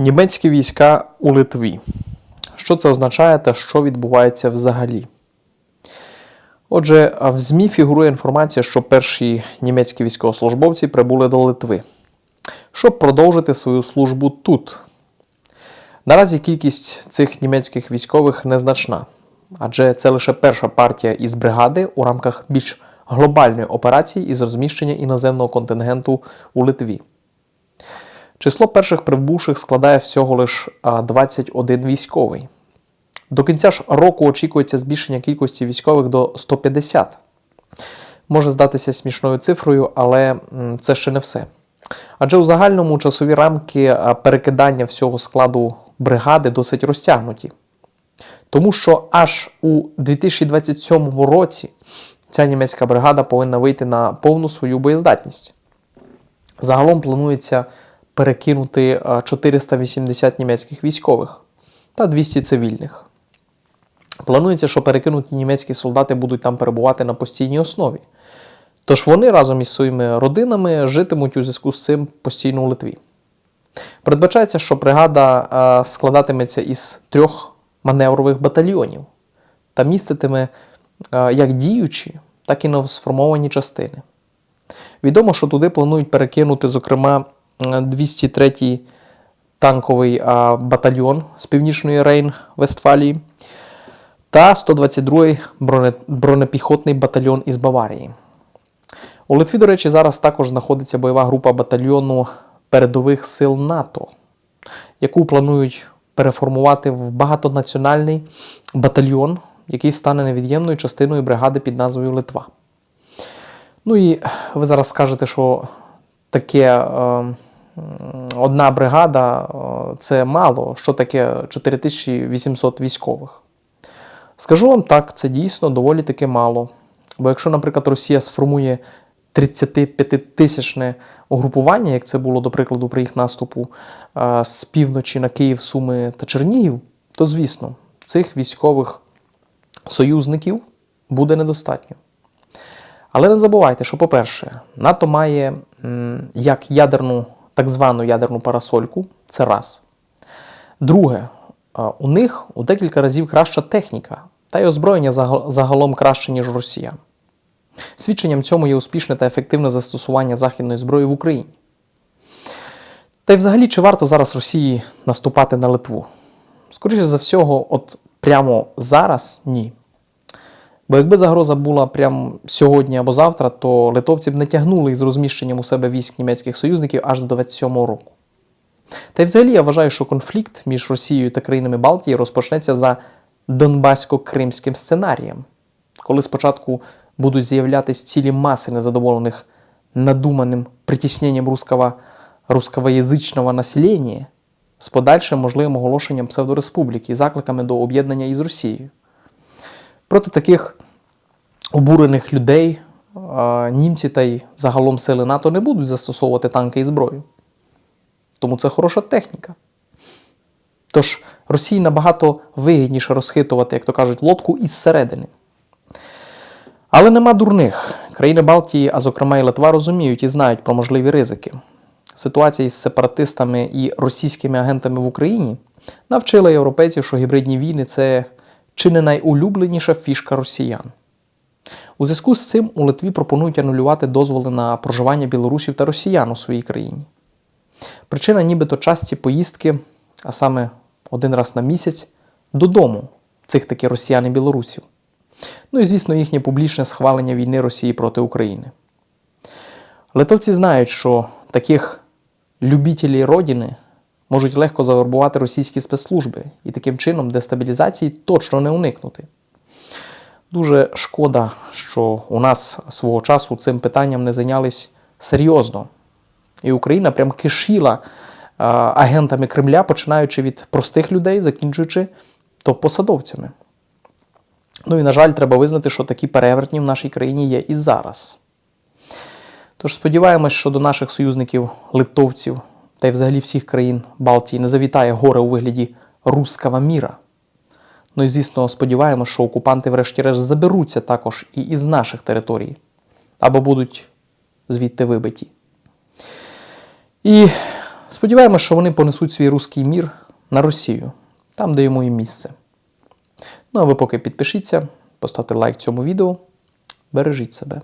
Німецькі війська у Литві. Що це означає та що відбувається взагалі? Отже, в ЗМІ фігурує інформація, що перші німецькі військовослужбовці прибули до Литви, щоб продовжити свою службу тут. Наразі кількість цих німецьких військових незначна, адже це лише перша партія із бригади у рамках більш глобальної операції із розміщення іноземного контингенту у Литві. Число перших прибувших складає всього лише 21 військовий. До кінця ж року очікується збільшення кількості військових до 150. Може здатися смішною цифрою, але це ще не все. Адже у загальному часові рамки перекидання всього складу бригади досить розтягнуті. Тому що аж у 2027 році ця німецька бригада повинна вийти на повну свою боєздатність. Загалом планується перекинути 480 німецьких військових та 200 цивільних. Планується, що перекинуті німецькі солдати будуть там перебувати на постійній основі. Тож вони разом із своїми родинами житимуть у зв'язку з цим постійно у Литві. Передбачається, що бригада е, складатиметься із трьох маневрових батальйонів та міститиме е, як діючі, так і новосформовані частини. Відомо, що туди планують перекинути, зокрема, е, 203-й танковий батальйон з північної Рейн-Вестфалії та 122-й бронепіхотний батальйон із Баварії. У Литві, до речі, зараз також знаходиться бойова група батальйону передових сил НАТО, яку планують переформувати в багатонаціональний батальйон, який стане невід'ємною частиною бригади під назвою Литва. Ну і ви зараз скажете, що таке е, одна бригада це мало, що таке 4800 військових. Скажу вам так, це дійсно доволі таки мало. Бо якщо, наприклад, Росія сформує 35-тисячне угрупування, як це було, до прикладу, при їх наступу е, з півночі на Київ, Суми та Чернігів, то звісно, цих військових союзників буде недостатньо. Але не забувайте, що, по-перше, НАТО має як ядерну, так звану ядерну парасольку, це раз. Друге, е, у них у декілька разів краща техніка, та й озброєння загалом краще, ніж у росіян. Свідченням цьому є успішне та ефективне застосування західної зброї в Україні. Та й взагалі, чи варто зараз Росії наступати на Литву? Скоріше за всього, от прямо зараз ні. Бо якби загроза була прямо сьогодні або завтра, то литовці б не тягнули із розміщенням у себе військ німецьких союзників аж до 27-го року. Та й взагалі я вважаю, що конфлікт між Росією та країнами Балтії розпочнеться за Донбасько-Кримським сценарієм, коли спочатку будуть з'являтися цілі маси незадоволених надуманим притісненням русскоязичного населення з подальшим можливим оголошенням псевдореспубліки і закликами до об'єднання із Росією. Проти таких обурених людей е, німці та й загалом сили НАТО не будуть застосовувати танки і зброю. Тому це хороша техніка. Тож Росії набагато вигідніше розхитувати, як то кажуть, лодку із середини. Але нема дурних. Країни Балтії, а зокрема і Литва, розуміють і знають про можливі ризики. Ситуація із сепаратистами і російськими агентами в Україні навчила європейців, що гібридні війни це чи не найулюбленіша фішка росіян. У зв'язку з цим у Литві пропонують анулювати дозволи на проживання білорусів та росіян у своїй країні. Причина нібито часті поїздки, а саме один раз на місяць, додому цих таки росіян і білорусів. Ну і, звісно, їхнє публічне схвалення війни Росії проти України. Литовці знають, що таких любітелів родини можуть легко завербувати російські спецслужби, і таким чином дестабілізації точно не уникнути. Дуже шкода, що у нас свого часу цим питанням не зайнялись серйозно. І Україна прям кишіла агентами Кремля, починаючи від простих людей, закінчуючи топ-посадовцями. Ну і, на жаль, треба визнати, що такі перевертні в нашій країні є і зараз. Тож сподіваємось, що до наших союзників, литовців та й взагалі всіх країн Балтії не завітає горе у вигляді руского міра. Ну і, звісно, сподіваємося, що окупанти, врешті-решт, заберуться також і із наших територій, або будуть звідти вибиті. І Сподіваємось, що вони понесуть свій руський мір на Росію, там, де йому і місце. Ну а ви поки підпишіться, поставте лайк цьому відео. Бережіть себе.